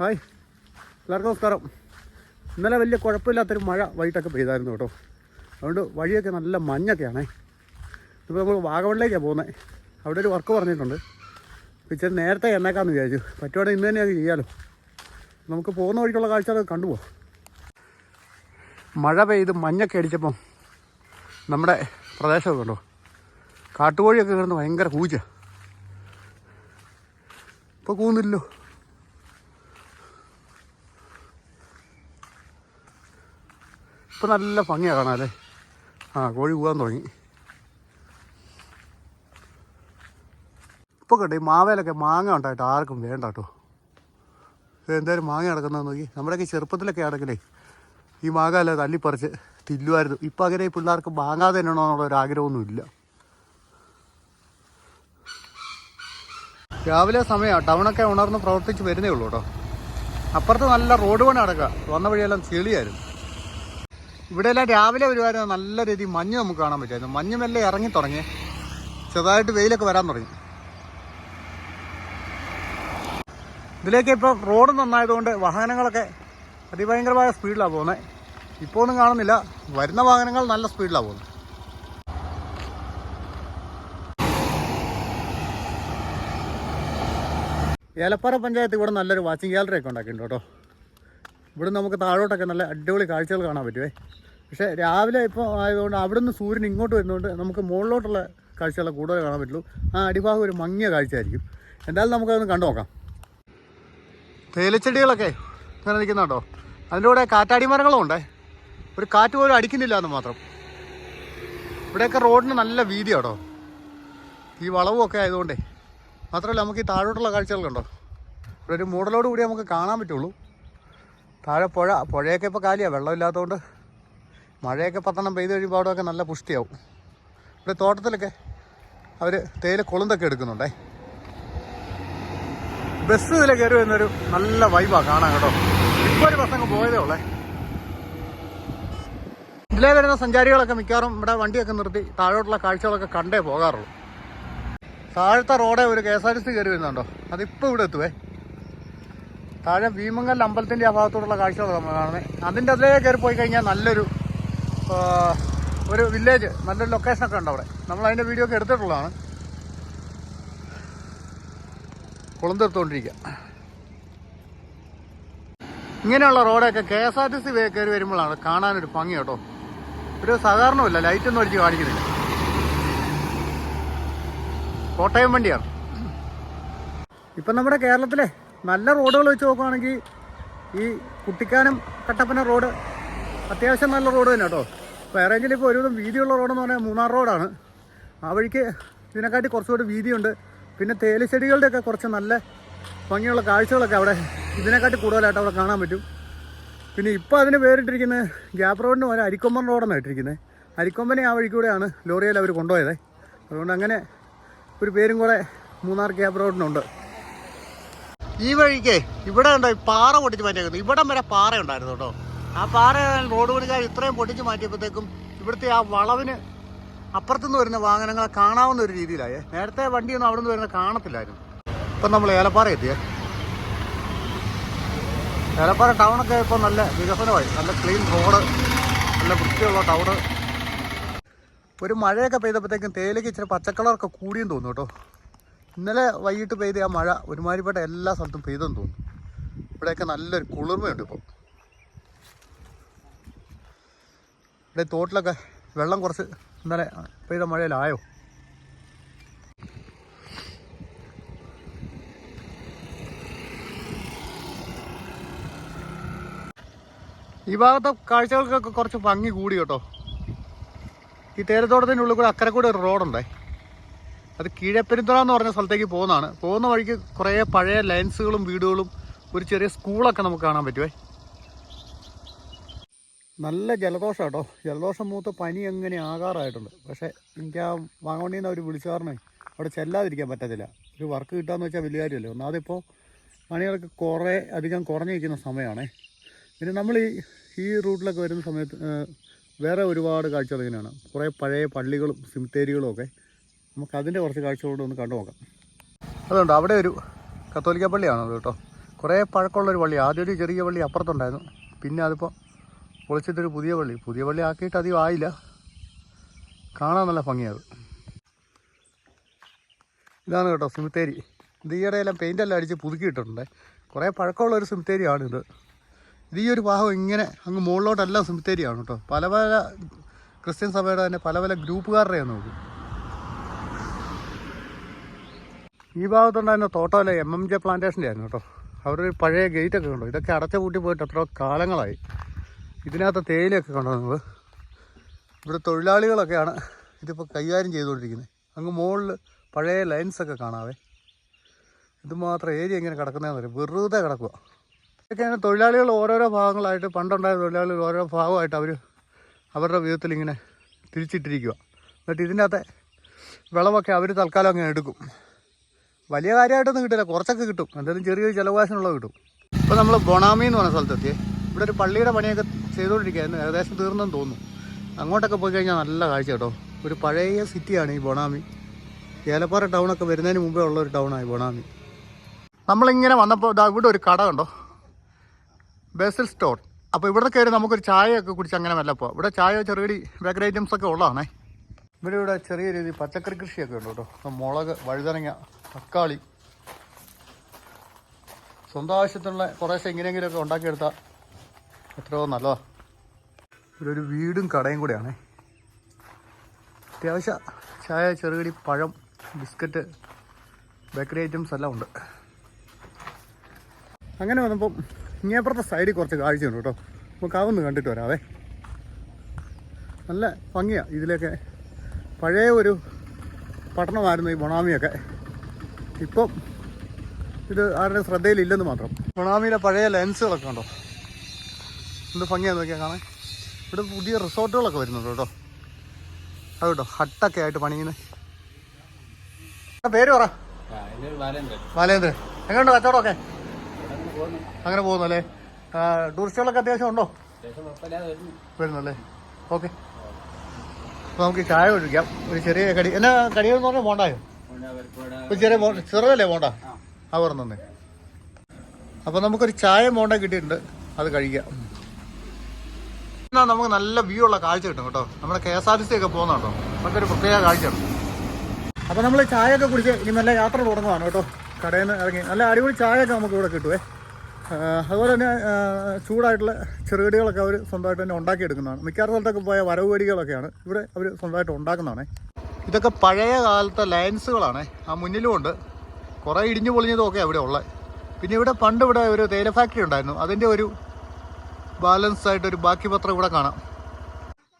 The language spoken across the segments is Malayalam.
ഹായ്. എല്ലാവർക്കും നമസ്കാരം. ഇന്നലെ വലിയ കുഴപ്പമില്ലാത്തൊരു മഴ വൈകിട്ടൊക്കെ പെയ്തായിരുന്നു കേട്ടോ. അതുകൊണ്ട് വഴിയൊക്കെ നല്ല മഞ്ഞൊക്കെയാണേ. ഇപ്പോൾ നമ്മൾ വാഗമണിലേക്കാണ് പോകുന്നത് അവിടെ ഒരു വർക്ക് പറഞ്ഞിട്ടുണ്ട്. ഇച്ചിരി നേരത്തെ എന്നേക്കാന്ന് വിചാരിച്ചു. പറ്റുവാണെങ്കിൽ ഇന്ന് തന്നെ അത് ചെയ്യാമല്ലോ നമുക്ക് പോകുന്ന വഴിക്കുള്ള കാഴ്ച അത് കണ്ടുപോകാം മഴ പെയ്ത് മഞ്ഞൊക്കെ അടിച്ചപ്പം നമ്മുടെ പ്രദേശമൊക്കെ ഉണ്ടോ കാട്ടുകോഴിയൊക്കെ കിടന്ന് ഭയങ്കര കൂച്ച ഇപ്പോൾ കൂന്നില്ലല്ലോ. ഇപ്പം നല്ല ഭംഗിയാണ് കാണാല്ലേ? ആ കോഴി പോകാൻ തുടങ്ങി. ഇപ്പോൾ കേട്ടോ ഈ മാവേലൊക്കെ മാങ്ങ ഉണ്ടായിട്ട് ആർക്കും വേണ്ട കേട്ടോ. എന്തായാലും മാങ്ങ നടക്കുന്നതെന്ന് നോക്കി. നമ്മുടെയൊക്കെ ചെറുപ്പത്തിലൊക്കെ ആണെങ്കിലേ ഈ മാങ്ങ അല്ല തല്ലിപ്പറിച്ച് തില്ലുമായിരുന്നു ഇപ്പം അങ്ങനെ ഈ പിള്ളേർക്ക് മാങ്ങാതെ തന്നെയാണോ എന്നുള്ള ഒരു ആഗ്രഹമൊന്നുമില്ല രാവിലെ സമയമാണ് ടൗണൊക്കെ ഉണർന്ന് പ്രവർത്തിച്ച് വരുന്നേ ഉള്ളൂ കേട്ടോ. അപ്പുറത്ത് നല്ല റോഡ് പണി നടക്കുക. വന്ന വഴിയെല്ലാം ചെളിയായിരുന്നു. ഇവിടെയെല്ലാം രാവിലെ വരുമായിരുന്നു നല്ല രീതിയിൽ മഞ്ഞ് നമുക്ക് കാണാൻ പറ്റുമായിരുന്നു. മഞ്ഞ് മെല്ലെ ഇറങ്ങി തുടങ്ങി. ചെറുതായിട്ട് വെയിലൊക്കെ വരാൻ തുടങ്ങി. ഇതിലേക്ക് ഇപ്പോൾ റോഡ് നന്നായതുകൊണ്ട് വാഹനങ്ങളൊക്കെ അതിഭയങ്കരമായ സ്പീഡിലാണ് പോകുന്നത്. ഇപ്പോൾ ഒന്നും കാണുന്നില്ല. വരുന്ന വാഹനങ്ങൾ നല്ല സ്പീഡിലാണ് പോകുന്നത്. ഏലപ്പാറ പഞ്ചായത്ത് ഇവിടെ നല്ലൊരു വാച്ചിങ് ഗാലറി ഒക്കെ ഉണ്ടാക്കിയിട്ടുണ്ട് കേട്ടോ. ഇവിടെ നമുക്ക് താഴോട്ടൊക്കെ നല്ല അടിപൊളി കാഴ്ചകൾ കാണാൻ പറ്റുമേ പക്ഷേ രാവിലെ ഇപ്പോൾ ആയതുകൊണ്ട് അവിടെ നിന്ന് സൂര്യൻ ഇങ്ങോട്ട് വരുന്നതുകൊണ്ട് നമുക്ക് മുകളിലോട്ടുള്ള കാഴ്ചകളെ കൂടുതൽ കാണാൻ പറ്റുള്ളൂ. ആ അടിഭാഗം ഒരു മങ്ങിയ കാഴ്ചയായിരിക്കും. എന്തായാലും നമുക്കതൊന്ന് കണ്ടു നോക്കാം. തേയിലച്ചെടികളൊക്കെ ഇങ്ങനെ നിൽക്കുന്നുണ്ടോ അതിന്റെ കൂടെ കാറ്റാടി മരങ്ങളും ഉണ്ടേ. ഒരു കാറ്റ് പോലും അടിക്കുന്നില്ല എന്ന് മാത്രം. ഇവിടെയൊക്കെ റോഡിന് നല്ല വീതി കേട്ടോ ഈ വളവും ഒക്കെ ആയതുകൊണ്ടേ. മാത്രമല്ല നമുക്ക് ഈ താഴോട്ടുള്ള കാഴ്ചകൾ കണ്ടോ? ഇവിടെ ഒരു മൂടലോട് കൂടി നമുക്ക് കാണാൻ പറ്റുള്ളൂ. താഴെ പുഴ പുഴയൊക്കെ ഇപ്പോൾ കാലിയാണ് വെള്ളമില്ലാത്തതുകൊണ്ട് മഴയൊക്കെ പത്തണം പെയ്ത് കഴിയുമ്പോൾ അവിടെയൊക്കെ നല്ല പുഷ്ടിയാവും. ഇവിടെ തോട്ടത്തിലൊക്കെ അവർ തേയില കൊളുന്തൊക്കെ എടുക്കുന്നുണ്ടേ. ബസ് ഇതിൽ കയറി വരുന്നൊരു നല്ല വൈബാണ് കാണാൻ കേട്ടോ. ഇപ്പോൾ ഒരു ബസ് പോയതേ ഉള്ളേ. ഇതിലേ വരുന്ന സഞ്ചാരികളൊക്കെ മിക്കവാറും ഇവിടെ വണ്ടിയൊക്കെ നിർത്തി താഴോട്ടുള്ള കാഴ്ചകളൊക്കെ കണ്ടേ പോകാറുള്ളൂ. താഴത്തെ റോഡേ ഒരു K S R T C കയറി വരുന്നുണ്ടോ? അതിപ്പോൾ ഇവിടെ എത്തുവേ. താഴെ ഭീമങ്കൽ അമ്പലത്തിന്റെ ആ ഭാഗത്തോടുള്ള കാഴ്ചകൾ നമ്മൾ കാണുന്നത്. അതിന്റെ അതിലേക്ക് കയറി പോയി കഴിഞ്ഞാൽ നല്ലൊരു ഒരു വില്ലേജ് നല്ലൊരു ലൊക്കേഷനൊക്കെ ഉണ്ട് അവിടെ. നമ്മൾ അതിന്റെ വീഡിയോ ഒക്കെ എടുത്തിട്ടുള്ളതാണ്. കുളന്തെടുത്തുകൊണ്ടിരിക്കുക ഇങ്ങനെയുള്ള റോഡൊക്കെ K S R T C കയറി വരുമ്പോഴാണ് കാണാനൊരു ഭംഗി കേട്ടോ. ഒരു സാധാരണമില്ല ലൈറ്റൊന്നും അടിച്ച് കാണിക്കുന്നില്ല. കോട്ടയം വണ്ടിയാണ്. ഇപ്പം നമ്മുടെ കേരളത്തിലെ നല്ല റോഡുകൾ വെച്ച് നോക്കുകയാണെങ്കിൽ ഈ കുട്ടിക്കാനം കട്ടപ്പന റോഡ് അത്യാവശ്യം നല്ല റോഡ് തന്നെ കേട്ടോ. ഏറെങ്കിലും ഇപ്പോൾ ഒരുവിധം വീതിയുള്ള റോഡെന്ന് പറഞ്ഞാൽ മൂന്നാർ റോഡാണ്. ആ വഴിക്ക് ഇതിനെക്കാട്ടി കുറച്ചുകൂടി വീതിയുണ്ട്. പിന്നെ തേലിച്ചെടികളുടെയൊക്കെ കുറച്ച് നല്ല ഭംഗിയുള്ള കാഴ്ചകളൊക്കെ അവിടെ ഇതിനെക്കാട്ടി കൂടുതലായിട്ട് അവിടെ കാണാൻ പറ്റും. പിന്നെ ഇപ്പോൾ അതിന് പേരിട്ടിരിക്കുന്നത് ഗ്യാപ്പ് റോഡിന് പോലെ അരിക്കൊമ്പൻ റോഡെന്നാണ് ഇട്ടിരിക്കുന്നത്. അരിക്കൊമ്പനെ ആ വഴിക്കൂടെയാണ് ലോറിയിൽ അവർ കൊണ്ടുപോയത്. അതുകൊണ്ട് അങ്ങനെ ഒരു പേരും കൂടെ മൂന്നാർ ഗ്യാപ്പ് റോഡിനുണ്ട്. ഈ വഴിക്ക് ഇവിടെ ഉണ്ടോ പാറ പൊട്ടിച്ച് മാറ്റിയേക്കുന്നു. ഇവിടം വരെ പാറ ഉണ്ടായിരുന്നു കേട്ടോ. ആ പാറ റോഡ് പണിക്കാർ ഇത്രയും പൊട്ടിച്ച് മാറ്റിയപ്പോഴത്തേക്കും ഇവിടുത്തെ ആ വളവിന് അപ്പുറത്തുനിന്ന് വരുന്ന വാഹനങ്ങളെ കാണാവുന്ന ഒരു രീതിയിലായേ. നേരത്തെ വണ്ടിയൊന്നും അവിടെ നിന്ന് വരുന്ന കാണത്തില്ലായിരുന്നു. ഇപ്പം നമ്മൾ ഏലപ്പാറ എത്തിയേ. ഏലപ്പാറ ടൗണൊക്കെ ഇപ്പോൾ നല്ല വികസനമായി. നല്ല ക്ലീൻ റോഡ് നല്ല വൃത്തിയുള്ള ടൗണ് ഒരു മഴയൊക്കെ പെയ്തപ്പോഴത്തേക്കും തേയിലയ്ക്ക് ഇച്ചിരി പച്ചക്കളറൊക്കെ കൂടിയെന്ന് തോന്നുന്നു കേട്ടോ. ഇന്നലെ വൈകിട്ട് പെയ്ത ആ മഴ ഒരുമാതിരിപ്പെട്ട എല്ലാ സ്ഥലത്തും പെയ്തെന്ന് തോന്നുന്നു. ഇവിടെയൊക്കെ നല്ലൊരു കുളിർമയുണ്ട് ഇപ്പോൾ ഇവിടെ തോട്ടിലൊക്കെ വെള്ളം കുറച്ച് ഇന്നലെ പെയ്ത മഴയിലായോ? ഈ ഭാഗത്തെ കാഴ്ചകൾക്കൊക്കെ കുറച്ച് ഭംഗി കൂടി കേട്ടോ. ഈ തേരത്തോട്ടത്തിന്റെ ഉള്ളിൽ കൂടെ അക്കരെ കൂടെ ഒരു റോഡുണ്ടേ. അത് കീഴപ്പെരുന്തറ എന്ന് പറഞ്ഞ സ്ഥലത്തേക്ക് പോകുന്നതാണ്. പോകുന്ന വഴിക്ക് കുറേ പഴയ ലൈൻസുകളും വീടുകളും ഒരു ചെറിയ സ്കൂളൊക്കെ നമുക്ക് കാണാൻ പറ്റുമേ നല്ല ജലദോഷം കേട്ടോ. ജലദോഷം മൂത്ത് പനി എങ്ങനെ ആകാറായിട്ടുണ്ട്. പക്ഷേ എനിക്ക് ആ വാങ്ങണ്ടി നിന്ന് വിളിച്ചു പറഞ്ഞേ അവിടെ ചെല്ലാതിരിക്കാൻ പറ്റത്തില്ല. ഒരു വർക്ക് കിട്ടാന്ന് വെച്ചാൽ വലിയ കാര്യമല്ലേ. ഒന്നാമതിപ്പോൾ പണികളൊക്കെ കുറേ അധികം കുറഞ്ഞു നിൽക്കുന്ന സമയമാണേ. പിന്നെ നമ്മൾ ഈ ഈ റൂട്ടിലൊക്കെ വരുന്ന സമയത്ത് വേറെ ഒരുപാട് കാഴ്ചകൾ ഇങ്ങനെയാണ്. കുറേ പഴയ പള്ളികളും സിമിത്തേരികളും ഒക്കെ നമുക്ക് അതിന്റെ കുറച്ച് കാഴ്ചകളോട് ഒന്ന് കണ്ടു നോക്കാം അതുകൊണ്ട് അവിടെ ഒരു കത്തോലിക്ക പള്ളിയാണത് കേട്ടോ? കുറേ പഴക്കമുള്ളൊരു പള്ളി. ആദ്യം ഒരു ചെറിയ പള്ളി അപ്പുറത്തുണ്ടായിരുന്നു. പിന്നെ അതിപ്പോൾ പൊളിച്ചിട്ടൊരു പുതിയ പള്ളി. പുതിയ പള്ളി ആക്കിയിട്ട് അധികം ആയില്ല. കാണാൻ നല്ല ഭംഗിയത് ഇതാണ് കേട്ടോ സിമിത്തേരി. ഇത് ഈയിടെയെല്ലാം പെയിന്റെല്ലാം അടിച്ച് പുതുക്കിയിട്ടുണ്ട്. കുറേ പഴക്കമുള്ള ഒരു സിമിത്തേരിയാണിത് ഇത്. ഈ ഒരു ഭാഗം ഇങ്ങനെ അങ്ങ് മുകളിലോട്ടെല്ലാം സിമിത്തേരിയാണ് കേട്ടോ. പല പല ക്രിസ്ത്യൻ സഭയുടെ തന്നെ പല പല ഗ്രൂപ്പുകാരുടെയാണ് നോക്കും. ഈ ഭാഗത്തുണ്ടായിരുന്ന തോട്ടമല്ല എം എം ജെ പ്ലാന്റേഷന്റെ ആയിരുന്നു കേട്ടോ. അവരുടെ ഒരു പഴയ ഗേറ്റൊക്കെ കണ്ടു? ഇതൊക്കെ അടച്ച പൂട്ടി പോയിട്ട് എത്ര കാലങ്ങളായി. ഇതിനകത്ത് തേയിലയൊക്കെ കണ്ടോ നിങ്ങൾ ഇവിടെ തൊഴിലാളികളൊക്കെയാണ് ഇതിപ്പോൾ കൈകാര്യം ചെയ്തുകൊണ്ടിരിക്കുന്നത്. അങ്ങ് മുകളിൽ പഴയ ലൈൻസൊക്കെ കാണാവേ. ഇതുമാത്രം ഏരിയ ഇങ്ങനെ കിടക്കുന്നതെന്ന് പറയും വെറുതെ കിടക്കുക ഇതൊക്കെയാണ് തൊഴിലാളികൾ ഓരോരോ ഭാഗങ്ങളായിട്ട് പണ്ടുണ്ടായ തൊഴിലാളികൾ ഓരോ ഭാഗമായിട്ട് അവർ അവരുടെ വിധത്തിൽ ഇങ്ങനെ തിരിച്ചിട്ടിരിക്കുക എന്നിട്ട് ഇതിന്റെ അകത്തെ വിളവൊക്കെ അവർ തൽക്കാലം അങ്ങനെ എടുക്കും. വലിയ കാര്യമായിട്ടൊന്നും കിട്ടില്ല. കുറച്ചൊക്കെ കിട്ടും. എന്തായാലും ചെറിയൊരു ചിലവാശനുള്ളത് കിട്ടും. ഇപ്പോൾ നമ്മൾ ബൊണാമി എന്ന് പറഞ്ഞ സ്ഥലത്തെത്തി. ഇവിടെ ഒരു പള്ളിയുടെ പണിയൊക്കെ ചെയ്തുകൊണ്ടിരിക്കുകയായിരുന്നു. ഏകദേശം തീർന്നെന്ന് തോന്നുന്നു. അങ്ങോട്ടൊക്കെ പോയി കഴിഞ്ഞാൽ നല്ല കാഴ്ച കേട്ടോ. ഒരു പഴയ സിറ്റിയാണ് ഈ ബൊണാമി. ഏലപ്പാറ ടൗണൊക്കെ വരുന്നതിന് മുമ്പേ ഉള്ള ഒരു ടൗണാണ് ബൊണാമി. നമ്മളിങ്ങനെ വന്നപ്പോൾ ഇതാ ഇവിടെ ഒരു കട കണ്ടോ? ബേസിൽ സ്റ്റോർ അപ്പോൾ ഇവിടെ കയറി നമുക്കൊരു ചായയൊക്കെ കുടിച്ച് അങ്ങനെ വല്ല പോവാം. ഇവിടെ ചായ ചെറുകടി ബേക്കറി ഐറ്റംസ് ഒക്കെ ഉള്ളതാണേ. ഇവിടെ ഇവിടെ ചെറിയ രീതിയിൽ പച്ചക്കറി കൃഷിയൊക്കെ ഉണ്ട് കേട്ടോ. മുളക് വഴുതനങ്ങ തക്കാളി. സ്വന്തം ആവശ്യത്തിനുള്ള കുറേശ്ശെ എങ്ങനെയെങ്കിലുമൊക്കെ ഉണ്ടാക്കിയെടുത്താൽ എത്രയോ നല്ലതാണ് ഇവിടെ ഒരു വീടും കടയും കൂടെയാണേ. അത്യാവശ്യം ചായ ചെറുകടി പഴം ബിസ്ക്കറ്റ് ബേക്കറി ഐറ്റംസ് എല്ലാം ഉണ്ട്. അങ്ങനെ വന്നപ്പം ഇങ്ങേപ്പുറത്തെ സൈഡിൽ കുറച്ച് കാഴ്ചയുണ്ട് കേട്ടോ. നമുക്ക് അതൊന്ന് കണ്ടിട്ട് വരാവേ. നല്ല ഭംഗിയാണ് ഇതിലൊക്കെ. പഴയ ഒരു പട്ടണമായിരുന്നു ഈ ബൊണാമിയൊക്കെ. ഇപ്പം ഇത് ആരുടെ ശ്രദ്ധയിലില്ലെന്ന് മാത്രം. ബൊണാമിയിലെ പഴയ ലെൻസുകളൊക്കെ ഉണ്ടോ എന്ത് ഭംഗിയാന്ന് നോക്കിയാൽ കാണാൻ. ഇവിടെ പുതിയ റിസോർട്ടുകളൊക്കെ വരുന്നുണ്ട് കേട്ടോ. അത് കേട്ടോ ഹട്ടൊക്കെ ആയിട്ട് പണിയുന്നത് പേര് പറ. ബാലേന്ദ്രൻ. എങ്ങനെയുണ്ട് കച്ചവടമൊക്കെ? അങ്ങനെ പോകുന്നു അല്ലേ? ടൂറിസ്റ്റുകളൊക്കെ അത്യാവശ്യം ഉണ്ടോ? വരുന്നല്ലേ? ഓക്കെ. അപ്പോൾ നമുക്ക് ചായ കുടിക്കാം ഒരു ചെറിയ കടി. എന്നാ കടികൾ എന്ന് പറഞ്ഞാൽ പോണ്ടായോ ചെറിയ ചെറുതല്ലേ പോണ്ട ആ. പറഞ്ഞേ അപ്പൊ നമുക്കൊരു ചായ മോണ്ട കിട്ടിയിട്ടുണ്ട്. അത് കഴിക്കാം. എന്നാ നമുക്ക് നല്ല വ്യൂ ഉള്ള കാഴ്ച കിട്ടും കേട്ടോ. നമ്മുടെ K S R T C ഒക്കെ പോകുന്ന കേട്ടോ അതൊക്കെ ഒരു പ്രത്യേക കാഴ്ചയാണ് അപ്പൊ നമ്മൾ ചായ ഒക്കെ കുടിച്ച് ഇനി നല്ല യാത്ര തുടങ്ങുവാണ് കേട്ടോ. കടയിൽ നിന്ന് ഇറങ്ങി. നല്ല അടിപൊളി ചായ ഒക്കെ നമുക്ക് ഇവിടെ കിട്ടുവേ അതുപോലെ തന്നെ ചൂടായിട്ടുള്ള ചെറുകടികളൊക്കെ അവർ സ്വന്തമായിട്ട് തന്നെ ഉണ്ടാക്കിയെടുക്കുന്നതാണ്. മിക്കാറ് സ്ഥലത്തൊക്കെ പോയ വരവ് കടികളൊക്കെയാണ് ഇവിടെ അവർ സ്വന്തമായിട്ട് ഉണ്ടാക്കുന്നതാണ്. ഇതൊക്കെ പഴയ കാലത്തെ ലൈൻസുകളാണേ. ആ മുന്നിലും ഉണ്ട്. കുറേ ഇടിഞ്ഞു പൊളിഞ്ഞതൊക്കെ അവിടെ ഉള്ളത് പിന്നെ ഇവിടെ പണ്ട് ഇവിടെ ഒരു തേയില ഫാക്ടറി ഉണ്ടായിരുന്നു. അതിന്റെ ഒരു ബാലൻസ് ആയിട്ട് ഒരു ബാക്കി പത്രം ഇവിടെ കാണാം.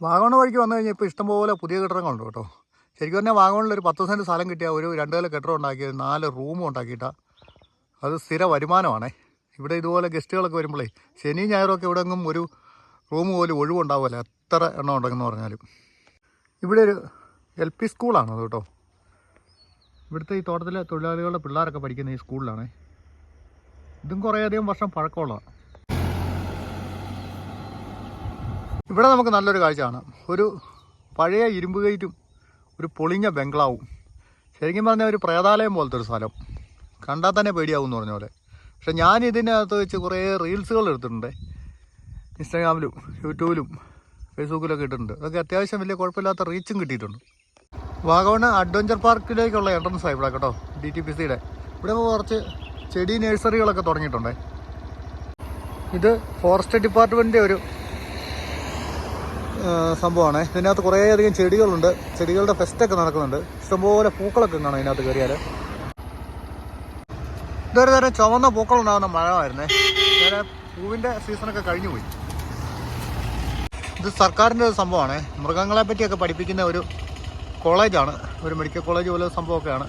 വാഗമൺ വഴിക്ക് വന്നു കഴിഞ്ഞാൽ ഇപ്പോൾ ഇഷ്ടംപോലെ പുതിയ കെട്ടിടങ്ങളുണ്ട് കേട്ടോ. ശരിക്കും പറഞ്ഞാൽ വാഗമണിൽ ഒരു പത്ത് സെന്റ് സ്ഥലം കിട്ടിയ ഒരു രണ്ട് നില കെട്ടിടം ഉണ്ടാക്കി നാല് റൂമും ഉണ്ടാക്കിയിട്ടാൽ അത് സ്ഥിര വരുമാനമാണേ. ഇവിടെ ഇതുപോലെ ഗസ്റ്റുകളൊക്കെ വരുമ്പോഴേ ശനി ഞായറൊക്കെ ഇവിടെ എങ്ങും ഒരു റൂം പോലും ഒഴിവുണ്ടാവില്ല. എത്ര എണ്ണം ഉണ്ടെന്ന് പറഞ്ഞാലും. ഇവിടെ ഒരു എൽ പി സ്കൂളാണ് അത് കേട്ടോ. ഇവിടുത്തെ ഈ തോട്ടത്തിലെ തൊഴിലാളികളുടെ പിള്ളേരൊക്കെ പഠിക്കുന്ന ഈ സ്കൂളിലാണ്. ഇതും കുറേയധികം വർഷം പഴക്കമുള്ളതാണ് ഇവിടെ നമുക്ക് നല്ലൊരു കാഴ്ച കാണാം ഒരു പഴയ ഇരുമ്പ് ഗേറ്റും ഒരു പൊളിഞ്ഞ ബംഗ്ലാവും. ശരിക്കും പറഞ്ഞാൽ ഒരു പ്രേതാലയം പോലത്തെ ഒരു സ്ഥലം. കണ്ടാൽ തന്നെ പേടിയാവും എന്ന് പറഞ്ഞ പോലെ. പക്ഷെ ഞാൻ ഇതിനകത്ത് വെച്ച് കുറേ റീൽസുകൾ എടുത്തിട്ടുണ്ട്. ഇൻസ്റ്റാഗ്രാമിലും യൂട്യൂബിലും ഫേസ്ബുക്കിലൊക്കെ ഇട്ടിട്ടുണ്ട്. അതൊക്കെ അത്യാവശ്യം വലിയ കുഴപ്പമില്ലാത്ത റീച്ചും കിട്ടിയിട്ടുണ്ട്. വാഗമണ് അഡ്വഞ്ചർ പാർക്കിലേക്കുള്ള എൻട്രൻസ് ആയി ഇവിടെ കേട്ടോ ഡി ടി പി സിയുടെ ഇവിടെ കുറച്ച് ചെടി നഴ്സറികളൊക്കെ തുടങ്ങിയിട്ടുണ്ട്. ഇത് ഫോറസ്റ്റ് ഡിപ്പാർട്ട്മെന്റിന്റെ ഒരു സംഭവമാണ്. ഇതിനകത്ത് കുറേയധികം ചെടികളുണ്ട്. ചെടികളുടെ ഫെസ്റ്റൊക്കെ നടക്കുന്നുണ്ട്. ഇഷ്ടംപോലെ പൂക്കളൊക്കെ കാണാം ഇതിനകത്ത് കയറിയാൽ ഇതൊരു തരം ചുവന്ന പൂക്കളുണ്ടാകുന്ന മഴമായിരുന്നേ വേറെ പൂവിന്റെ സീസണൊക്കെ കഴിഞ്ഞു പോയി. ഇത് സർക്കാരിന്റെ ഒരു സംഭവമാണ്. മൃഗങ്ങളെ പറ്റിയൊക്കെ പഠിപ്പിക്കുന്ന ഒരു കോളേജാണ്. ഒരു മെഡിക്കൽ കോളേജ് പോലെ സംഭവമൊക്കെയാണ്.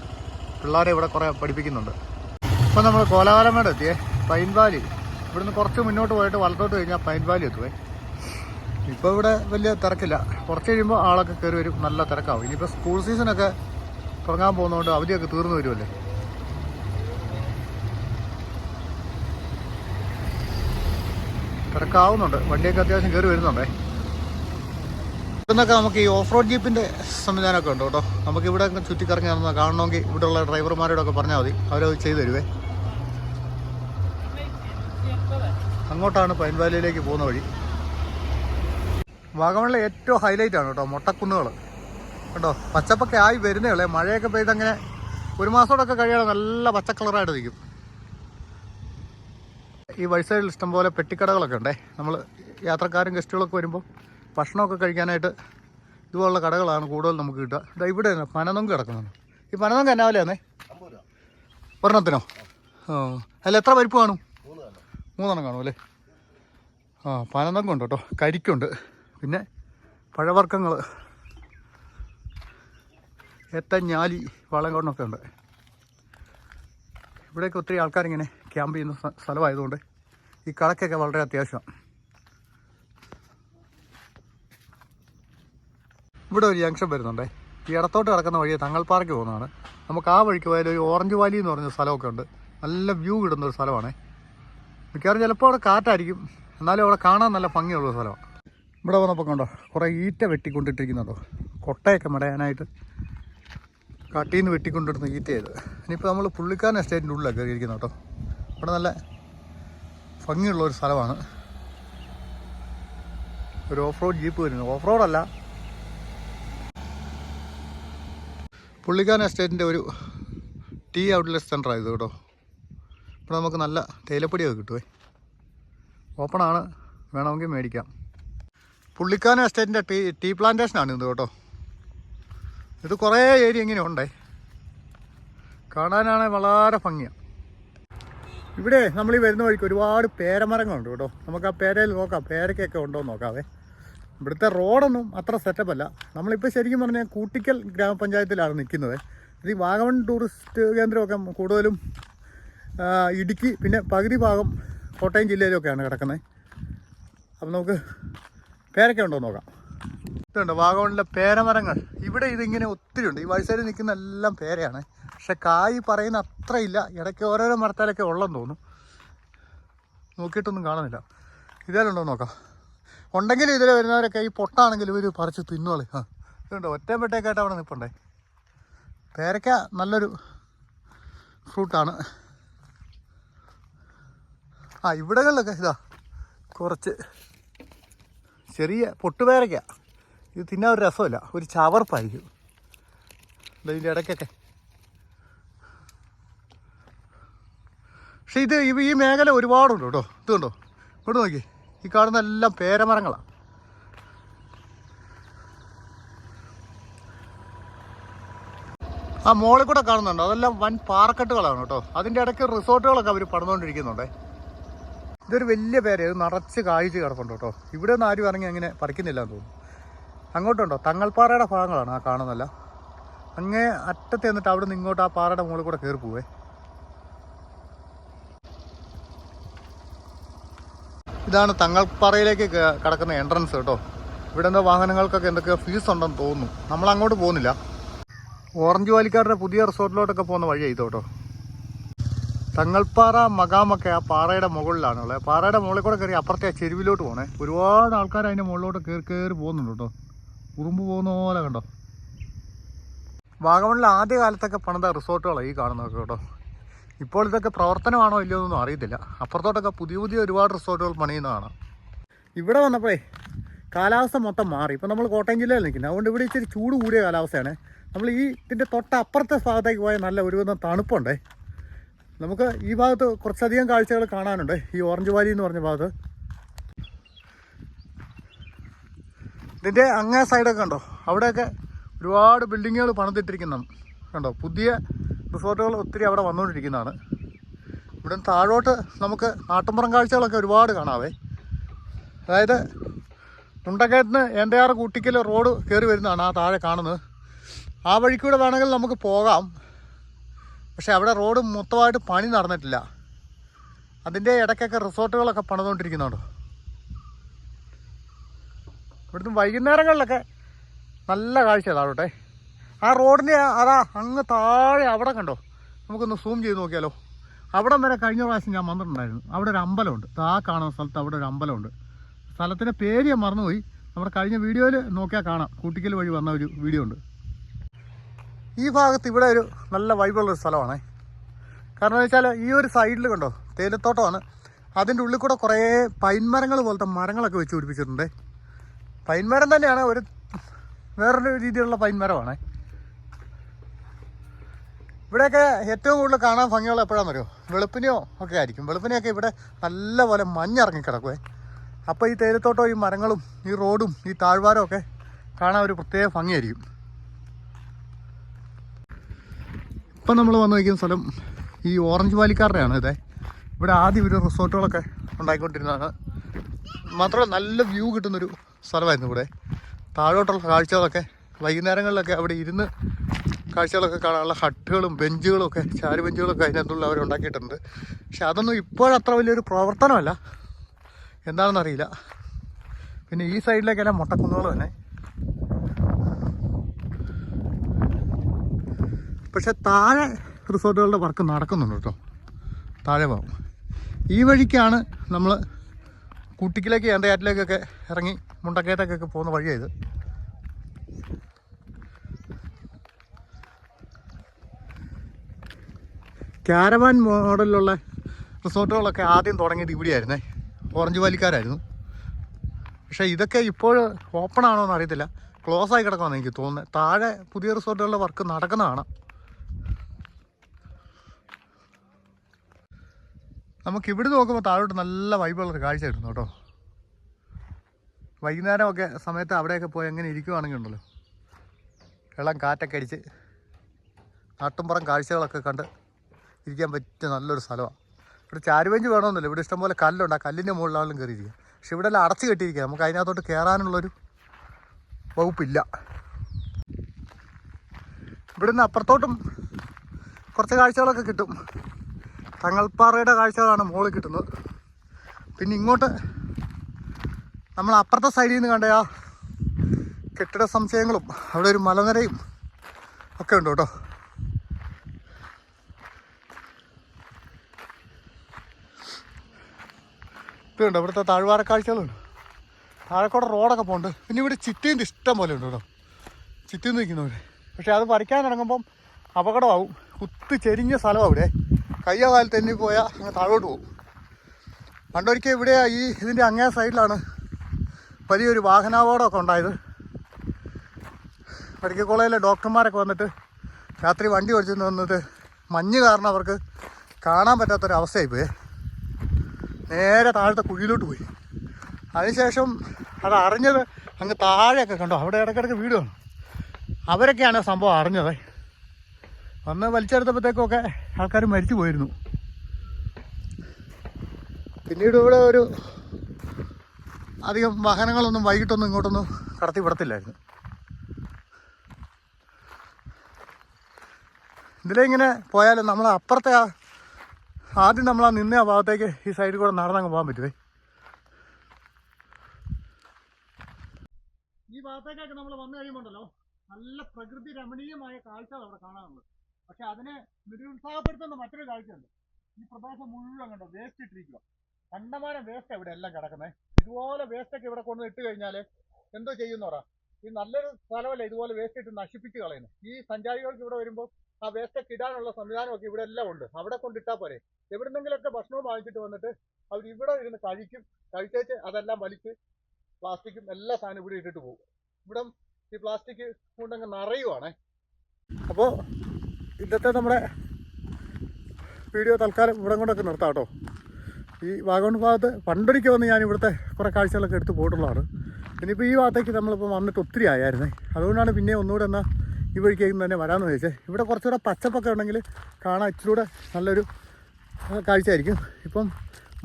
പിള്ളേരെ ഇവിടെ കുറേ പഠിപ്പിക്കുന്നുണ്ട്. ഇപ്പോൾ നമ്മൾ കോലാകാലമേട് എത്തിയേ. Pine valley. ഇവിടുന്ന് കുറച്ച് മുന്നോട്ട് പോയിട്ട് വലത്തോട്ട് കഴിഞ്ഞാൽ പൈൻ വാലി എത്തുവേ. ഇപ്പോൾ ഇവിടെ വലിയ തിരക്കില്ല. കുറച്ച് കഴിയുമ്പോൾ ആളൊക്കെ കയറി വരും. നല്ല തിരക്കാവും. ഇനിയിപ്പോൾ സ്കൂൾ സീസണൊക്കെ തുടങ്ങാൻ പോകുന്നതുകൊണ്ട് അവധിയൊക്കെ തീർന്നു വരുമല്ലേ? തിരക്കാവുന്നുണ്ട്. വണ്ടിയൊക്കെ അത്യാവശ്യം കയറി വരുന്നുണ്ടേ. ഇവിടുന്നൊക്കെ നമുക്ക് ഈ ഓഫ് റോഡ് ജീപ്പിന്റെ സംവിധാനമൊക്കെ ഉണ്ട് കേട്ടോ. നമുക്ക് ഇവിടെ ചുറ്റിക്കറങ്ങി നടന്ന കാണണമെങ്കിൽ ഇവിടെയുള്ള ഡ്രൈവർമാരോടൊക്കെ പറഞ്ഞാൽ മതി. അവരത് ചെയ്തു തരുവേ. അങ്ങോട്ടാണ് പൈൻ വാലിയിലേക്ക് പോകുന്ന വഴി. വാഗമണിലെ ഏറ്റവും ഹൈലൈറ്റ് ആണ് കേട്ടോ മുട്ടക്കുന്നുകൾ കേട്ടോ പച്ചപ്പൊക്കെ ആയി വരുന്നേ ഉള്ളേ. മഴയൊക്കെ പെയ്തങ്ങനെ ഒരു മാസത്തോടൊക്കെ കഴിയാതെ നല്ല പച്ച കളറായിട്ട് നിൽക്കും. ഈ വഴി സൈഡിൽ ഇഷ്ടംപോലെ പെട്ടിക്കടകളൊക്കെ ഉണ്ടേ. നമ്മൾ യാത്രക്കാരും ഗസ്റ്റുകളൊക്കെ വരുമ്പോൾ ഭക്ഷണമൊക്കെ കഴിക്കാനായിട്ട് ഇതുപോലുള്ള കടകളാണ് കൂടുതൽ നമുക്ക് കിട്ടുക. ഇവിടെ പനനൊങ്ക് കിടക്കുന്നുണ്ട്. ഈ പനനൊങ്ക് എന്നാ വിലയാന്നേ? ഒരെണ്ണത്തിനോ? ആ. അല്ല എത്ര പരിപ്പ് കാണും? മൂന്നെണ്ണം കാണും അല്ലേ? ആ പനനൊങ്ക ഉണ്ട് കേട്ടോ. കരിക്കുണ്ട്. പിന്നെ പഴവർഗങ്ങൾ ഏത്തഞ്ഞാലി ഞാലി വളങ്കണ്ണൊക്കെ ഉണ്ട്. ഇവിടെയൊക്കെ ഒത്തിരി ആൾക്കാരിങ്ങനെ ക്യാമ്പ് ചെയ്യുന്ന സ്ഥ- സ്ഥലമായതുകൊണ്ട് ഈ കടക്കൊക്കെ വളരെ അത്യാവശ്യമാണ്. ഇവിടെ ഒരു ജംഗ്ഷൻ വരുന്നുണ്ടേ. ഈ ഇടത്തോട്ട് കിടക്കുന്ന വഴി തങ്ങൾപ്പാറയ്ക്ക് പോകുന്നതാണ്. നമുക്ക് ആ വഴിക്ക് പോയാൽ ഒരു ഓറഞ്ച് വാലി എന്ന് പറഞ്ഞ സ്ഥലമൊക്കെ ഉണ്ട്. നല്ല വ്യൂ കിട്ടുന്ന ഒരു സ്ഥലമാണേ. മിക്കവാറും ചിലപ്പോൾ അവിടെ കാറ്റായിരിക്കും. എന്നാലും അവിടെ കാണാൻ നല്ല ഭംഗിയുള്ള സ്ഥലമാണ്. ഇവിടെ വന്നപ്പോൾ കണ്ടോ കുറേ ഈറ്റ വെട്ടിക്കൊണ്ടിട്ടിരിക്കുന്നുണ്ടോ. കൊട്ടയൊക്കെ മടയാനായിട്ട് കാട്ടിൽ നിന്ന് വെട്ടിക്കൊണ്ടിരുന്ന ഈറ്റ ചെയ്ത് ഇനിയിപ്പോൾ നമ്മൾ പുള്ളിക്കാരൻ എസ്റ്റേറ്റിന്റെ ഉള്ളിലാണ് കയറിയിരിക്കുന്നത് കേട്ടോ. ഇവിടെ നല്ല ഭംഗിയുള്ള ഒരു സ്ഥലമാണ്. ഒരു ഓഫ് റോഡ് ജീപ്പ് വരുന്നത് ഓഫ് റോഡല്ല പുള്ളിക്കാരൻ എസ്റ്റേറ്റിന്റെ ഒരു ടീ ഔട്ട്ലെറ്റ് സെന്റർ ആയത് കേട്ടോ. ഇവിടെ നമുക്ക് നല്ല തേയിലപ്പൊടിയൊക്കെ കിട്ടുമേ ഓപ്പണാണ്. വേണമെങ്കിൽ മേടിക്കാം. പുള്ളിക്കാന എസ്റ്റേറ്റിന്റെ ടീ ടീ പ്ലാന്റേഷനാണ് ഇത് കേട്ടോ. ഇത് കുറേ ഏരിയ ഇങ്ങനെ ഉണ്ടേ. കാണാനാണെങ്കിൽ വളരെ ഭംഗിയാണ് ഇവിടെ നമ്മൾ ഈ വരുന്ന വഴിക്ക് ഒരുപാട് പേരമരങ്ങളുണ്ട് കേട്ടോ. നമുക്ക് ആ പേരയിൽ നോക്കാം. പേരക്കൊക്കെ ഉണ്ടോ എന്ന് നോക്കാവേ. ഇവിടുത്തെ റോഡൊന്നും അത്ര സെറ്റപ്പ് അല്ല. നമ്മളിപ്പോൾ ശരിക്കും പറഞ്ഞാൽ കൂട്ടിക്കൽ ഗ്രാമപഞ്ചായത്തിലാണ് നിൽക്കുന്നത്. ഇത് ഈ വാഗമൺ ടൂറിസ്റ്റ് കേന്ദ്രമൊക്കെ കൂടുതലും ഇടുക്കി പിന്നെ പകുതി ഭാഗം കോട്ടയം ജില്ലയിലൊക്കെയാണ് കിടക്കുന്നത്. അപ്പം നമുക്ക് പേരൊക്കെ ഉണ്ടോ നോക്കാം. ഇതുണ്ട് വാഗമണിലെ പേരമരങ്ങൾ. ഇവിടെ ഇതിങ്ങനെ ഒത്തിരി ഉണ്ട്. ഈ വയസ്സേരി നിൽക്കുന്ന എല്ലാം പേരയാണ്. പക്ഷെ കായ് പറയുന്ന അത്ര ഇല്ല ഇടയ്ക്ക് ഓരോരോ മരത്താലൊക്കെ ഉള്ളെന്ന് തോന്നുന്നു. നോക്കിയിട്ടൊന്നും കാണുന്നില്ല. ഇതേലുണ്ടോ നോക്കാം. ഉണ്ടെങ്കിൽ ഇതിൽ വരുന്നവരൊക്കെ ഈ പൊട്ടാണെങ്കിൽ ഇവർ പറിച്ച് തിന്നോളി ആ ഇതുണ്ട്? ഒറ്റ പെട്ടേക്കായിട്ട് അവിടെ നിൽപ്പണ്ടേ? പേരയ്ക്ക നല്ലൊരു ഫ്രൂട്ടാണ്. ആ ഇവിടങ്ങളിലൊക്കെ ഇതാ കുറച്ച് ചെറിയ പൊട്ടുപേരയ്ക്ക ഇത് തിന്നാൻ ഒരു രസമില്ല. ഒരു ചവർപ്പായിരിക്കും. ഇതിന്റെ ഇടയ്ക്കൊക്കെ. പക്ഷെ ഇത് ഈ മേഖല ഒരുപാടുണ്ട് കേട്ടോ. ഇത് കണ്ടോ? ഇവിടെ നോക്കി. ഈ കാണുന്ന എല്ലാം പേരമരങ്ങളാണ് ആ മോളിൽ കൂടെ കാണുന്നുണ്ടോ? അതെല്ലാം വൻ പാറക്കെട്ടുകളാണ് കേട്ടോ. അതിന്റെ ഇടയ്ക്ക് റിസോർട്ടുകളൊക്കെ അവർ പണിതുകൊണ്ടിരിക്കുന്നുണ്ടേ ഇതൊരു വലിയ പേര് ഇത് നിറച്ച് കായ്ച്ച് കിടപ്പുണ്ട് കേട്ടോ. ഇവിടെ നിന്ന് ആരും ഇറങ്ങി അങ്ങനെ പറിക്കുന്നില്ല എന്ന് തോന്നുന്നു. അങ്ങോട്ടുണ്ടോ? തങ്ങൾപ്പാറയുടെ ഭാഗങ്ങളാണ് ആ കാണുന്നല്ല അങ്ങേ അറ്റത്ത് എന്നിട്ട് അവിടെ നിന്ന് ഇങ്ങോട്ട് ആ പാറയുടെ മുകളിൽ കൂടെ കയറി പോവേ. ഇതാണ് തങ്ങൾപ്പാറയിലേക്ക് കിടക്കുന്ന എൻട്രൻസ് കേട്ടോ. ഇവിടെ എന്തോ വാഹനങ്ങൾക്കൊക്കെ എന്തൊക്കെയോ ഫീസ് ഉണ്ടെന്ന് തോന്നുന്നു. നമ്മൾ അങ്ങോട്ട് പോകുന്നില്ല. ഓറഞ്ച് വാലിക്കാരുടെ പുതിയ റിസോർട്ടിലോട്ടൊക്കെ പോകുന്ന വഴിയാണ് ഇത് കേട്ടോ തങ്ങൾപ്പാറ മകാമൊക്കെ ആ പാറയുടെ മുകളിലാണ് ഉള്ളത്. പാറയുടെ മുകളിൽ കൂടെ കയറി അപ്പുറത്തെ ആ ചെരുവിലോട്ട് പോകണേ ഒരുപാട് ആൾക്കാർ അതിന്റെ മുകളിലോട്ട് കയറി കയറി പോകുന്നുണ്ട് കേട്ടോ. ഉറുമ്പ് പോകുന്ന പോലെ കണ്ടോ. വാഗമണിൽ ആദ്യ കാലത്തൊക്കെ പണിത റിസോർട്ടുകളാണ് ഈ കാണുന്നതൊക്കെ കേട്ടോ. ഇപ്പോൾ ഇതൊക്കെ പ്രവർത്തനമാണോ ഇല്ലയോ എന്നൊന്നും അറിയത്തില്ല. അപ്പുറത്തോട്ടൊക്കെ പുതിയ പുതിയ ഒരുപാട് റിസോർട്ടുകൾ പണിയുന്നതാണ്. ഇവിടെ വന്നപ്പോഴേ കാലാവസ്ഥ മൊത്തം മാറി. ഇപ്പം നമ്മൾ കോട്ടയം ജില്ലയിൽ നിൽക്കുന്നത് അതുകൊണ്ട് ഇവിടെ ഇച്ചിരി ചൂട് കൂടിയ കാലാവസ്ഥയാണ്. നമ്മൾ ഈ ഇതിന്റെ തൊട്ടപ്പുറത്തെ ഭാഗത്തേക്ക് പോയാൽ നല്ല ഒരുവിധം തണുപ്പുണ്ടേ. നമുക്ക് ഈ ഭാഗത്ത് കുറച്ചധികം കാഴ്ചകൾ കാണാനുണ്ട്. ഈ ഓറഞ്ച് വാലി എന്ന് പറഞ്ഞ ഭാഗത്ത്. ഇതിന്റെ അങ്ങേ സൈഡൊക്കെ കണ്ടോ? അവിടെയൊക്കെ ഒരുപാട് ബിൽഡിങ്ങുകൾ പണിതിട്ടിരിക്കുന്നു കണ്ടോ? പുതിയ റിസോർട്ടുകൾ ഒത്തിരി അവിടെ വന്നുകൊണ്ടിരിക്കുന്നതാണ്. ഇവിടെ താഴോട്ട് നമുക്ക് നാട്ടുമ്പുറം കാഴ്ചകളൊക്കെ ഒരുപാട് കാണാവേ. അതായത് മുണ്ടക്കയത്തിന് എന്റെ ആറ് കൂട്ടിക്കൽ റോഡ് കയറി വരുന്നതാണ് ആ താഴെ കാണുന്നത്. ആ വഴിക്കൂടെ വേണമെങ്കിൽ നമുക്ക് പോകാം. പക്ഷേ അവിടെ റോഡ് മൊത്തമായിട്ട് പണി നടന്നിട്ടില്ല. അതിന്റെ ഇടയ്ക്കൊക്കെ റിസോർട്ടുകളൊക്കെ പണിതുകൊണ്ടിരിക്കുന്നുണ്ട്. ഇവിടുന്ന് വൈകുന്നേരങ്ങളിലൊക്കെ നല്ല കാഴ്ച താഴോട്ടെ. ആ റോഡിന്റെ അതാ അങ്ങ് താഴെ അവിടെ കണ്ടോ? നമുക്കൊന്ന് സൂം ചെയ്ത് നോക്കിയാലോ? അവിടെ വരെ കഴിഞ്ഞ പ്രാവശ്യം ഞാൻ വന്നിട്ടുണ്ടായിരുന്നു. അവിടെ ഒരു അമ്പലമുണ്ട്. ആ കാണുന്ന സ്ഥലത്ത് അവിടെ ഒരു അമ്പലമുണ്ട്. സ്ഥലത്തിന്റെ പേര് ഞാൻ മറന്നുപോയി. നമ്മുടെ കഴിഞ്ഞ വീഡിയോയിൽ നോക്കിയാൽ കാണാം. കൂട്ടിക്കൽ വഴി വന്ന ഒരു വീഡിയോ ഉണ്ട്. ഈ ഭാഗത്ത് ഇവിടെ ഒരു നല്ല വൈബുള്ള ഒരു സ്ഥലമാണേ. കാരണം എന്ന് വെച്ചാൽ ഈ ഒരു സൈഡിൽ കണ്ടോ? തേയിലത്തോട്ടമാണ്. അതിന്റെ ഉള്ളിൽ കൂടെ കുറേ പൈൻമരങ്ങൾ പോലത്തെ മരങ്ങളൊക്കെ വെച്ച് പിടിപ്പിച്ചിട്ടുണ്ട്. പൈൻമരം തന്നെയാണ് ഒരു വേറൊരു രീതിയിലുള്ള പൈൻമരമാണ്. ഇവിടെയൊക്കെ ഏറ്റവും കൂടുതൽ കാണാൻ ഭംഗിയുള്ള എപ്പോഴാണെന്ന് അറിയോ? വെളുപ്പിനെയോ ഒക്കെ ആയിരിക്കും. വെളുപ്പിനെയൊക്കെ ഇവിടെ നല്ലപോലെ മഞ്ഞിറങ്ങി കിടക്കുവേ. അപ്പോൾ ഈ തേയിലത്തോട്ടവും ഈ മരങ്ങളും ഈ റോഡും ഈ താഴ്വാരവും ഒക്കെ കാണാൻ ഒരു പ്രത്യേക ഭംഗിയായിരിക്കും. ഇപ്പം നമ്മൾ വന്നു നിൽക്കുന്ന സ്ഥലം ഈ ഓറഞ്ച് വാലിക്കാരുടെയാണ് ഇതേ. ഇവിടെ ആദ്യം ഒരു റിസോർട്ടുകളൊക്കെ ഉണ്ടായിക്കൊണ്ടിരുന്നതാണ്. മാത്രമല്ല നല്ല വ്യൂ കിട്ടുന്നൊരു സ്ഥലമായിരുന്നു ഇവിടെ. താഴോട്ടുള്ള കാഴ്ചകളൊക്കെ വൈകുന്നേരങ്ങളിലൊക്കെ അവിടെ ഇരുന്ന് കാഴ്ചകളൊക്കെ കാണാനുള്ള ഹട്ടുകളും ബെഞ്ചുകളും ഒക്കെ ചാരു ബെഞ്ചുകളൊക്കെ അതിനകത്തുള്ള അവർ ഉണ്ടാക്കിയിട്ടുണ്ട്. പക്ഷെ അതൊന്നും ഇപ്പോഴത്ര വലിയൊരു പ്രവർത്തനമല്ല. എന്താണെന്നറിയില്ല പിന്നെ ഈ സൈഡിലേക്കെല്ലാം മുട്ടക്കുന്നുകൾ തന്നെ. പക്ഷെ താഴെ റിസോർട്ടുകളുടെ വർക്ക് നടക്കുന്നുണ്ട് കേട്ടോ. താഴെ ഭാഗം ഈ വഴിക്കാണ് നമ്മൾ കുട്ടിക്കിലേക്ക് എന്തയാറ്റിലേക്കൊക്കെ ഇറങ്ങി മുണ്ടക്കയത്തേക്കൊക്കെ പോകുന്ന വഴിയായത് ക്യാരവാൻ മോഡലിലുള്ള റിസോർട്ടുകളൊക്കെ ആദ്യം തുടങ്ങിയത് ഇവിടെയായിരുന്നേ. ഓറഞ്ച് വാലിക്കാരായിരുന്നു പക്ഷേ ഇതൊക്കെ ഇപ്പോൾ ഓപ്പൺ ആണോ എന്ന് അറിയത്തില്ല. ക്ലോസ് ആയി കിടക്കുമെന്ന് എനിക്ക് തോന്നുന്നത് താഴെ പുതിയ റിസോർട്ടുകളുടെ വർക്ക് നടക്കുന്നതാണ്. നമുക്ക് ഇവിടെ നോക്കുമ്പോൾ താഴോട്ട് നല്ല വൈബുള്ളൊരു കാഴ്ച കിട്ടുന്നു കേട്ടോ. വൈകുന്നേരമൊക്കെ സമയത്ത് അവിടെയൊക്കെ പോയി എങ്ങനെ ഇരിക്കുവാണെങ്കിൽ ഉണ്ടല്ലോ. ഇളം കാറ്റൊക്കെ അടിച്ച് നാട്ടുംപുറം കാഴ്ചകളൊക്കെ കണ്ട് ഇരിക്കാൻ പറ്റിയ നല്ലൊരു സ്ഥലമാണ് ഇവിടെ ചാരുവഞ്ച് വേണമെന്നില്ല. ഇവിടെ ഇഷ്ടംപോലെ കല്ലുണ്ട്. ആ കല്ലിന്റെ മുകളിലാണെങ്കിലും കയറിയിരിക്കുക പക്ഷെ ഇവിടെ എല്ലാം അടച്ചു കെട്ടിയിരിക്കുക നമുക്ക് അതിനകത്തോട്ട് കയറാനുള്ളൊരു വകുപ്പില്ല. ഇവിടുന്ന് അപ്പുറത്തോട്ടും കുറച്ച് കാഴ്ചകളൊക്കെ കിട്ടും. തങ്ങൾപ്പാറയുടെ കാഴ്ചകളാണ് മുകളിൽ കിട്ടുന്നത്. പിന്നെ ഇങ്ങോട്ട് നമ്മൾ അപ്പുറത്തെ സൈഡിൽ നിന്ന് കണ്ട ആ കെട്ടിട സംശയങ്ങളും അവിടെ ഒരു മലനിരയും ഒക്കെ ഉണ്ട് കേട്ടോ. ഇതുണ്ട് ഇവിടുത്തെ താഴ്വാര കാഴ്ചകളുണ്ട്. താഴെക്കൂടെ റോഡൊക്കെ പോകുന്നുണ്ട് പിന്നെ ഇവിടെ ചിറ്റീന്റെ ഇഷ്ടം പോലെ ഉണ്ട് കേട്ടോ. ചിറ്റി നിൽക്കുന്നവർ പക്ഷെ അത് പറിക്കാൻ ഇറങ്ങുമ്പം അപകടമാവും. കുത്തി ചെരിഞ്ഞ സ്ഥലം അവിടെ കയ്യോ കാലത്ത് തന്നെ പോയാൽ അങ്ങ് താഴോട്ട് പോകും. പണ്ടൊരിക്കൽ ഇവിടെ ഈ ഇതിന്റെ അങ്ങേ സൈഡിലാണ് വലിയൊരു വാഹനാപകടമൊക്കെ ഉണ്ടായത്. മെഡിക്കൽ കോളേജിലെ ഡോക്ടർമാരൊക്കെ വന്നിട്ട് രാത്രി വണ്ടി ഓടിച്ചു വന്നിട്ട് മഞ്ഞ് കാരണം അവർക്ക് കാണാൻ പറ്റാത്തൊരവസ്ഥയായി പോയേ. നേരെ താഴത്തെ കുഴിയിലോട്ട് പോയി. അതിനുശേഷം അത് അറിഞ്ഞത് അങ്ങ് താഴെയൊക്കെ കണ്ടോ? അവിടെ ഇടയ്ക്കിടയ്ക്ക് വീട് കാണും അവരൊക്കെയാണ് സംഭവം അറിഞ്ഞത്. വന്ന് വലിച്ചെടുത്തപ്പോഴത്തേക്കൊക്കെ ആൾക്കാർ മരിച്ചു പോയിരുന്നു. പിന്നീട് ഇവിടെ ഒരു അധികം വാഹനങ്ങളൊന്നും വൈകിട്ടൊന്നും ഇങ്ങോട്ടൊന്നും കടത്തി വിടത്തില്ലായിരുന്നു. ഇതിലെ ഇങ്ങനെ പോയാലും നമ്മൾ അപ്പുറത്തെ ആ ആദ്യം നമ്മൾ ആ നിന്ന ഭാഗത്തേക്ക് ഈ സൈഡിൽ കൂടെ നടന്നങ്ങ് പോകാൻ പറ്റുമേ ഈ ഭാഗത്തേക്കൊക്കെ നമ്മൾ വന്നു കഴിയുമ്പോണ്ടല്ലോ നല്ല പ്രകൃതി രമണീയമായ കാഴ്ചകൾ അവിടെ കാണാനുള്ളത്. പക്ഷെ അതിനെ നിരുത്സാഹപ്പെടുത്തുന്ന മറ്റൊരു കാഴ്ചയുണ്ട്. ഈ പ്രദേശം മുഴുവൻ കണ്ടോ വേസ്റ്റ് ഇട്ടിരിക്കുക കണ്ടമാനം വേസ്റ്റ് ഇവിടെ എല്ലാം കിടക്കുന്നത് ഇതുപോലെ വേസ്റ്റ് ഒക്കെ ഇവിടെ കൊണ്ട് ഇട്ട് കഴിഞ്ഞാൽ എന്തോ ചെയ്യുന്നോറാ ഈ നല്ലൊരു സ്ഥലമല്ല ഇതുപോലെ വേസ്റ്റ് ഇട്ട് നശിപ്പിച്ച് കളയുന്നത് ഈ സഞ്ചാരികൾക്ക് ഇവിടെ വരുമ്പോൾ ആ വേസ്റ്റ് ഒക്കെ ഇടാനുള്ള സംവിധാനമൊക്കെ ഇവിടെ എല്ലാം ഉണ്ട്. അവിടെ കൊണ്ടിട്ടാൽ പോരെ. എവിടുന്നെങ്കിലൊക്കെ ഭക്ഷണവും വാങ്ങിച്ചിട്ട് വന്നിട്ട് അവർ ഇവിടെ ഇരുന്ന് കഴിക്കും. കഴിച്ചേച്ച് അതെല്ലാം വലിച്ച് പ്ലാസ്റ്റിക്കും എല്ലാ സാധനവും ഇവിടെ ഇട്ടിട്ട് പോകും. ഇവിടെ ഈ പ്ലാസ്റ്റിക് കൊണ്ടങ്ങ് നിറയുവാണേ. അപ്പോൾ ഇന്നത്തെ നമ്മുടെ വീഡിയോ തൽക്കാലം ഇവിടെ കൊണ്ടൊക്കെ നിർത്താം കേട്ടോ. ഈ വാഗമൺ ഭാഗത്ത് പണ്ടൊരിക്കൽ വന്ന് ഞാൻ ഇവിടുത്തെ കുറേ കാഴ്ചകളൊക്കെ എടുത്ത് പോയിട്ടുള്ളതാണ്. ഇനിയിപ്പോൾ ഈ ഭാഗത്തേക്ക് നമ്മളിപ്പോൾ വന്നിട്ട് ഒത്തിരി ആയായിരുന്നേ. അതുകൊണ്ടാണ് പിന്നെ ഒന്നുകൂടെ എന്നാൽ ഈ വഴിക്കേക്കും തന്നെ വരാമെന്ന് ചോദിച്ചത് ഇവിടെ കുറച്ചുകൂടെ പച്ചപ്പൊക്കെ ഉണ്ടെങ്കിൽ കാണാൻ ഇച്ചിരി കൂടെ നല്ലൊരു കാഴ്ചയായിരിക്കും. ഇപ്പം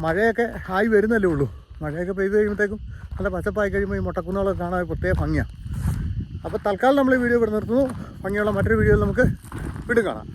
മഴയൊക്കെ ആയി വരുന്നല്ലേ ഉള്ളൂ. മഴയൊക്കെ പെയ്ത് കഴിയുമ്പോഴത്തേക്കും നല്ല പച്ചപ്പായി കഴിയുമ്പോൾ ഈ മുട്ടക്കുന്നുകളൊക്കെ കാണാൻ പ്രത്യേക ഭംഗിയാണ് അപ്പോൾ തൽക്കാലം നമ്മൾ ഈ വീഡിയോ ഇവിടെ നിർത്തുന്നു. ഭംഗിയുള്ള മറ്റൊരു വീഡിയോയിൽ നമുക്ക് വീണ്ടും കാണാം.